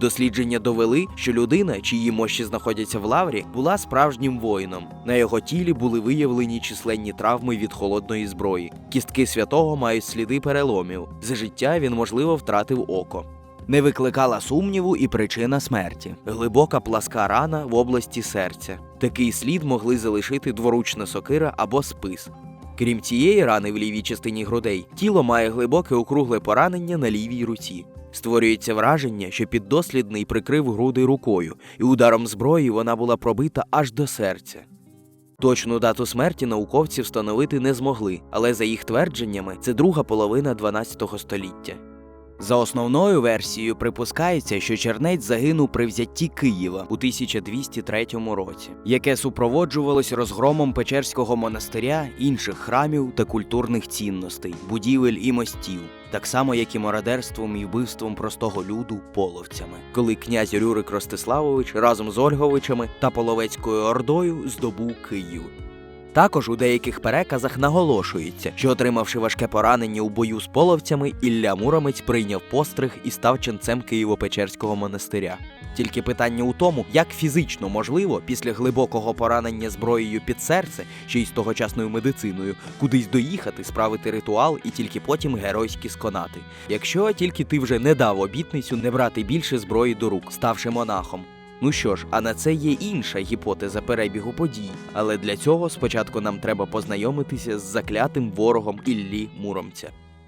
Дослідження довели, що людина, чиї мощі знаходяться в лаврі, була справжнім воїном. На його тілі були виявлені численні травми від холодної зброї. Кістки святого мають сліди переломів. За життя він, можливо, втратив око. Не викликала сумніву і причина смерті глибока пласка рана в області серця. Такий слід могли залишити дворучна сокира або спис. Крім цієї рани в лівій частині грудей, тіло має глибоке округле поранення на лівій руці. Створюється враження, що піддослідний прикрив груди рукою, і ударом зброї вона була пробита аж до серця. Точну дату смерті науковці встановити не змогли, але за їх твердженнями це друга половина 12 століття. За основною версією припускається, що чернець загинув при взятті Києва у 1203 році, яке супроводжувалось розгромом Печерського монастиря, інших храмів та культурних цінностей, будівель і мостів, так само як і мародерством і вбивством простого люду половцями, коли князь Рюрик Ростиславович разом з Ольговичами та Половецькою ордою здобув Київ. Також у деяких переказах наголошується, що отримавши важке поранення у бою з половцями, Ілля Муромець прийняв постриг і став ченцем Києво-Печерського монастиря. Тільки питання у тому, як фізично можливо після глибокого поранення зброєю під серце, ще й з тогочасною медициною, кудись доїхати, справити ритуал і тільки потім геройськи сконати. Якщо тільки ти вже не дав обітницю не брати більше зброї до рук, ставши монахом. Ну що ж, а на це є інша гіпотеза перебігу подій. Але для цього спочатку нам треба познайомитися з заклятим ворогом Іллі Муромця.